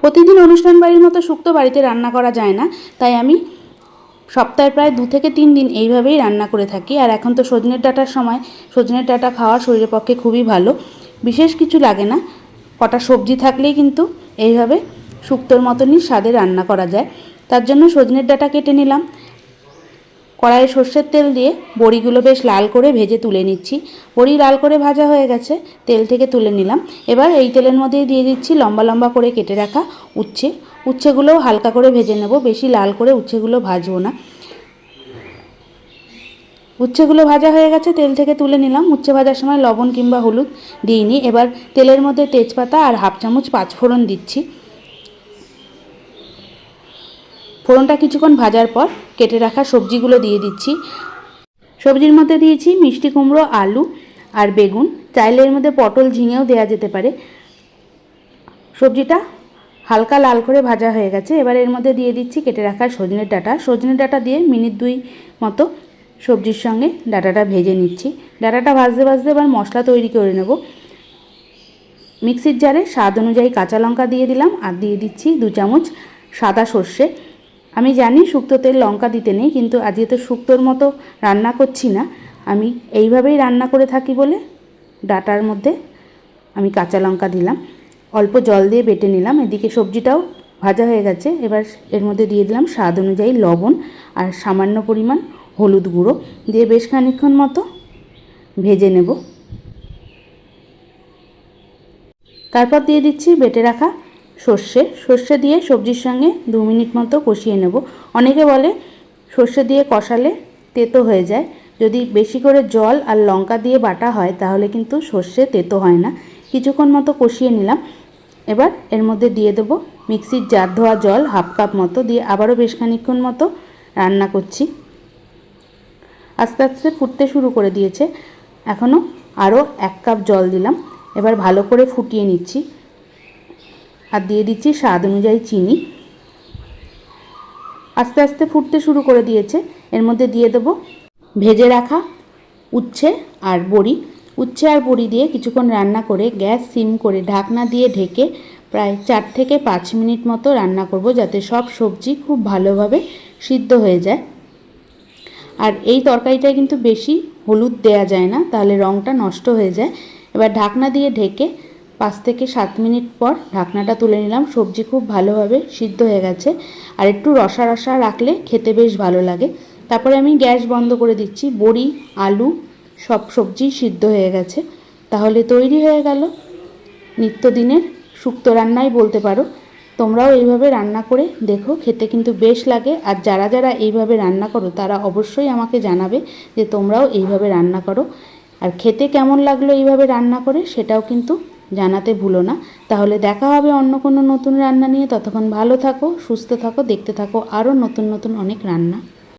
প্রতিদিন অনুষ্ঠান বাড়ির মতো শুক্তো বাড়িতে রান্না করা যায় না, তাই আমি সপ্তাহে প্রায় দু থেকে তিন দিন এইভাবেই রান্না করে থাকি। আর এখন তো সজনের ডাটার সময়, সজনের ডাটা খাওয়া শরীরের পক্ষে খুবই ভালো। বিশেষ কিছু লাগে না, কটা সবজি থাকলেই কিন্তু এইভাবে শুক্তোর মতনই স্বাদে রান্না করা যায়। তার জন্য সজনের ডাটা কেটে নিলাম। কড়াইয়ে সর্ষের তেল দিয়ে বড়িগুলো বেশ লাল করে ভেজে তুলে নিচ্ছি। বড়ি লাল করে ভাজা হয়ে গেছে, তেল থেকে তুলে নিলাম। এবার এই তেলের মধ্যেই দিয়ে দিচ্ছি লম্বা লম্বা করে কেটে রাখা উচ্ছে। উচ্ছেগুলোও হালকা করে ভেজে নেব, বেশি লাল করে উচ্ছেগুলো ভাজবো না। উচ্ছেগুলো ভাজা হয়ে গেছে, তেল থেকে তুলে নিলাম। উচ্ছে ভাজার সময় লবণ কিংবা হলুদ দিইনি। এবার তেলের মধ্যে তেজপাতা আর হাফ চামচ পাঁচফোড়ন দিচ্ছি। ফোড়নটা কিছুক্ষণ ভাজার পর কেটে রাখা সবজিগুলো দিয়ে দিচ্ছি। সবজির মধ্যে দিয়েছি মিষ্টি কুমড়ো, আলু আর বেগুন। চাইলে এর মধ্যে পটল ঝিঙেও দেওয়া যেতে পারে। সবজিটা হালকা লাল করে ভাজা হয়ে গেছে। এবার এর মধ্যে দিয়ে দিচ্ছি কেটে রাখা সজনের ডাঁটা। সজনের ডাঁটা দিয়ে মিনিট দুই মতো সবজির সঙ্গে ডাঁটাটা ভেজে নিচ্ছি। ডাঁটাটা ভাজতে ভাজতে এবার মশলা তৈরি করে নেব। মিক্সির জারে স্বাদ অনুযায়ী কাঁচা লঙ্কা দিয়ে দিলাম আর দিয়ে দিচ্ছি দু চামচ সাদা সর্ষে। আমি জানি শুক্তো তেল লঙ্কা দিতে নেই, কিন্তু আজকে তো শুক্তোর মতো রান্না করছি না, আমি এইভাবেই রান্না করে থাকি বলে ডাটার মধ্যে আমি কাঁচা লঙ্কা দিলাম। অল্প জল দিয়ে বেটে নিলাম, এদিকে সবজিটাও ভাজা হয়ে গেছে। এবার এর মধ্যে দিয়ে দিলাম স্বাদ অনুযায়ী লবণ আর সামান্য পরিমাণ হলুদ গুঁড়ো দিয়ে বেশ খানিক্ষণ মতো ভেজে নেব। তারপর দিয়ে দিচ্ছি বেটে রাখা সর্ষে। সর্ষে দিয়ে সবজির সঙ্গে দু মিনিট মতো কষিয়ে নেব। অনেকে বলে সর্ষে দিয়ে কষালে তেতো হয়ে যায়। যদি বেশি করে জল আর লঙ্কা দিয়ে বাটা হয়, তাহলে কিন্তু সর্ষে তেতো হয় না। কিছুক্ষণ মতো কষিয়ে নিলাম। এবার এর মধ্যে দিয়ে দেবো মিক্সির জার ধোয়া জল হাফ কাপ মতো দিয়ে আবারও বেশ খানিক্ষণ মতো রান্না করছি। আস্তে আস্তে ফুটতে শুরু করে দিয়েছে। এখনও আরও এক কাপ জল দিলাম। এবার ভালো করে ফুটিয়ে নিচ্ছি। আর দিয়ে দিচ্ছি স্বাদ অনুযায়ী চিনি। আস্তে আস্তে ফুটতে শুরু করে দিয়েছে। এর মধ্যে দিয়ে দেবো ভেজে রাখা উচ্ছে আর বড়ি। উচ্ছে আর বড়ি দিয়ে কিছুক্ষণ রান্না করে গ্যাস, সিম করে ঢাকনা দিয়ে ঢেকে প্রায় চার থেকে পাঁচ মিনিট মতো রান্না করব যাতে সব সবজি খুব ভালোভাবে সিদ্ধ হয়ে যায়। আর এই তরকারিটায় কিন্তু বেশি হলুদ দেয়া যায় না, তাহলে রঙটা নষ্ট হয়ে যায়। এবার ঢাকনা দিয়ে ঢেকে পাঁচ থেকে সাত মিনিট পর ঢাকনাটা তুলে নিলাম। সবজি খুব ভালোভাবে সিদ্ধ হয়ে গেছে। আর একটু রসা রসা রাখলে খেতে বেশ ভালো লাগে। তারপরে আমি গ্যাস বন্ধ করে দিচ্ছি। বড়ি, আলু সব সবজি সিদ্ধ হয়ে গেছে। তাহলে তৈরি হয়ে গেল। নিত্যদিনের শুক্তো রান্নাই বলতে পারো। তোমরাও এইভাবে রান্না করে দেখো। খেতে কিন্তু বেশ লাগে। আর যারা যারা এইভাবে রান্না করো, তারা অবশ্যই আমাকে জানাবে যে তোমরাও এইভাবে রান্না করো। আর খেতে কেমন লাগল এইভাবে রান্না করে, সেটাও কিন্তু জানাতে ভুলো না। তাহলে দেখা হবে অন্য কোনো নতুন রান্না নিয়ে। ততক্ষণ ভালো থাকো, সুস্থ থাকো, দেখতে থাকো। আরও নতুন নতুন অনেক রান্না।